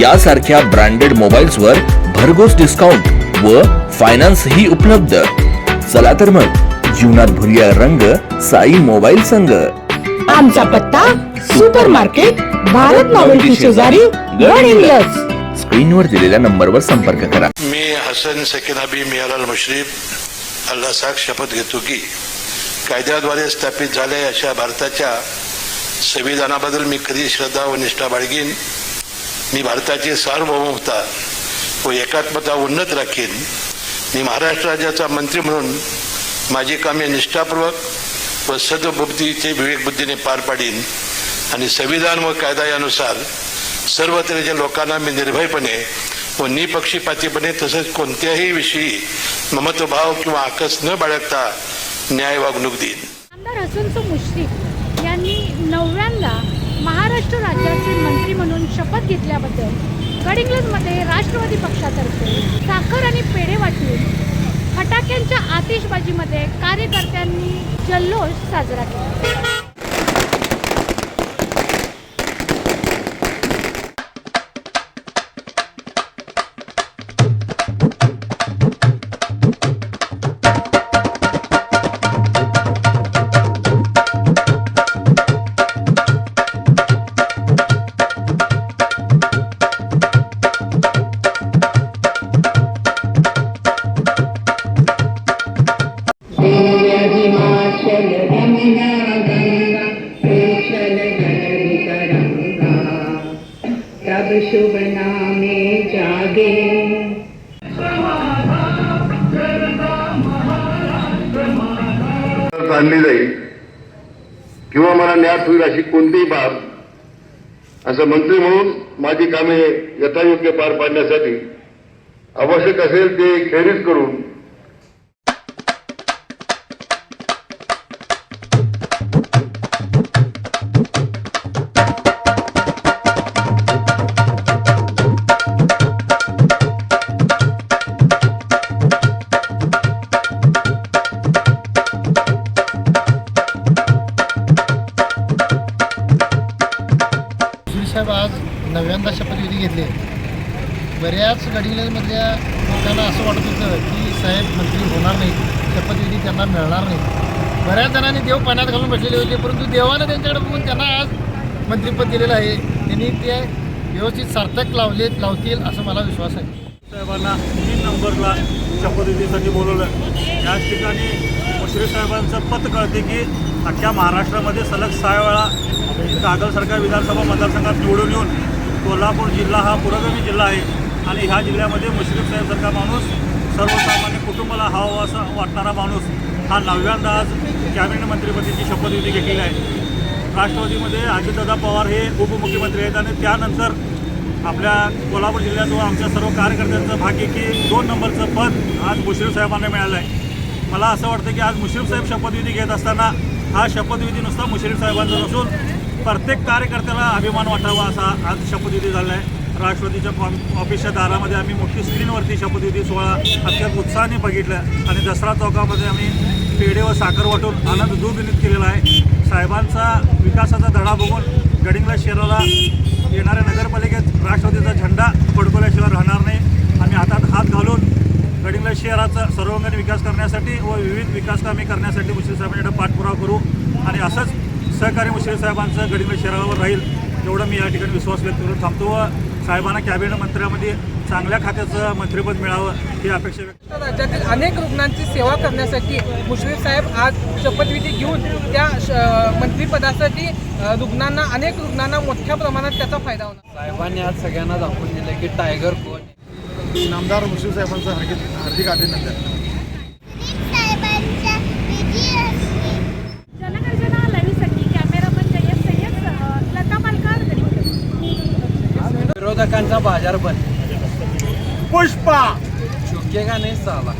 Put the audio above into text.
यासारख्या branded mobiles वर भरघोस डिस्काउंट व फायनान्स ही उपलब्ध. चला तर मग जीवनात भरूया रंग साई मोबाईल संघ. आमचा पत्ता सुपर मार्केट भारत नॉवेल्टी शेजारी गड हिंग्लज स्क्रीनवर दिलेल्या नंबरवर संपर्क करा. मी हसन सकिनाबी मियालाल मुश्रीफ अल्ला साख शपथ घेतो की कायद्याद्वारे स्थापित झाले अशा भारताच्या संविधानाबद्दल मी कधी श्रद्धा व निष्ठा बाळगीन. मी भारताची सार्वभौमता व एकात्मता उन्नत राखीन. मी महाराष्ट्र राज्याचा मंत्री म्हणून माझी कामे निष्ठापूर्वक व सद्बुद्धीचे विवेकबुद्धीने पार पाडीन आणि संविधान व कायदा यानुसार सर्व तऱ्हेच्या लोकांना मी निर्भयपणे व निपक्षीपातीपणे तसेच कोणत्याही विषयी ममत्वभाव किंवा आकस न बाळगता न्याय वागणूक देईन. आमदार हसनसो मुश्रीफ यांनी नवव्यांदा महाराष्ट्र राज्याचे मंत्री म्हणून शपथ घेतल्याबद्दल गडिंग्लजमध्ये राष्ट्रवादी पक्षातर्फे साखर आणि पेढे वाटून फटाक्यांच्या आतिषबाजीमध्ये कार्यकर्त्यांनी जल्लोष साजरा केला. शुभ नामे जागे। आणली जाईल. किंवा मला न्यास होईल अशी कोणतीही बाब असं मंत्री म्हणून माझी कामे यथायोग्य पार पाडण्यासाठी आवश्यक असेल ते खेरीज करून सांगितले बऱ्याच गडिंगलमधल्या लोकांना असं वाटत होतं की साहेब मंत्री होणार नाही शपथविधी त्यांना मिळणार नाही बऱ्याच जणांनी देव पाण्यात घालून बसलेले होते परंतु देवानं त्यांच्याकडे बघून त्यांना आज मंत्रिपद दिलेलं आहे. त्यांनी ते व्यवस्थित सार्थक लावले लावतील असं मला विश्वास आहे. साहेबांना तीन नंबरला शपथविधीसाठी बोलवलं. याच ठिकाणी मुश्रीफ साहेबांचं पत कळते की अख्ख्या महाराष्ट्रामध्ये सलग सहा वेळा कागल सरकार विधानसभा मतदारसंघात निवडून येऊन कोल्हापूर जिल्हा हा पुरोगामी जिल्हा आहे. आणि ह्या जिल्ह्यामध्ये मुश्रीफ साहेबसारखा माणूस सर्वसामान्य कुटुंबाला हवा असा वाटणारा माणूस हा नव्यांदा आज कॅबिनेट मंत्रिपदाची शपथविधी घेतलेली आहे. राष्ट्रवादीमध्ये अजितदादा पवार हे उपमुख्यमंत्री आहेत आणि त्यानंतर आपल्या कोल्हापूर जिल्ह्यातून आमच्या सर्व कार्यकर्त्यांचं भाग्य की दोन नंबरचं पद आज मुश्रीफ साहेबांना मिळालं आहे. मला असं वाटतं की आज मुश्रीफ साहेब शपथविधी घेत असताना हा शपथविधी नुसता मुश्रीफ साहेबांचा नसून प्रत्येक कार्यकर्त्याला अभिमान वाटावा असा आज शपथविधी झाला आहे राष्ट्रवादीच्या ऑफिसच्या दारामध्ये आम्ही मोठी स्क्रीनवरती शपथविधी सोहळा अत्यंत उत्साहाने बघितला आणि दसरा चौकामध्ये आम्ही पेढे व साखर वाटून आनंद दुर्गणित केलेला आहे. साहेबांचा विकासाचा धडा बघून गडिंगला शहराला येणाऱ्या नगरपालिकेत राष्ट्रवादीचा झेंडा फडकवल्याशिवाय राहणार नाही. आम्ही हातात हात घालून गडिंगला शहराचा सर्वांगीण विकास करण्यासाठी व विविध विकास कामे करण्यासाठी मुश्रीफ साहेबांकडे पाठपुरावा करू. आणि असंच सहकारी मुश्रीफ साहेबांचं गडिंगला शहरावर राहील एवढं मी या ठिकाणी विश्वास व्यक्त करून थांबतो व साहेबांना कॅबिनेट मंत्र्यामध्ये चांगल्या खात्याचं मंत्रिपद मिळावं ही अपेक्षा व्यक्त राज्यातील अनेक रुग्णांची सेवा करण्यासाठी मुश्रीफ साहेब आज शपथविधी घेऊन त्या श- मंत्रिपदासाठी रुग्णांना अनेक रुग्णांना मोठ्या प्रमाणात त्याचा फायदा होणार. साहेबांनी आज सगळ्यांना दाखवून दिलं की टायगर कोण. नामदार मुश्रीफ साहेबांचं हार्दिक हार्दिक अभिनंदन. विरोधकांचा बाजार बंद. पुष्पा! चुके का गाणे चाला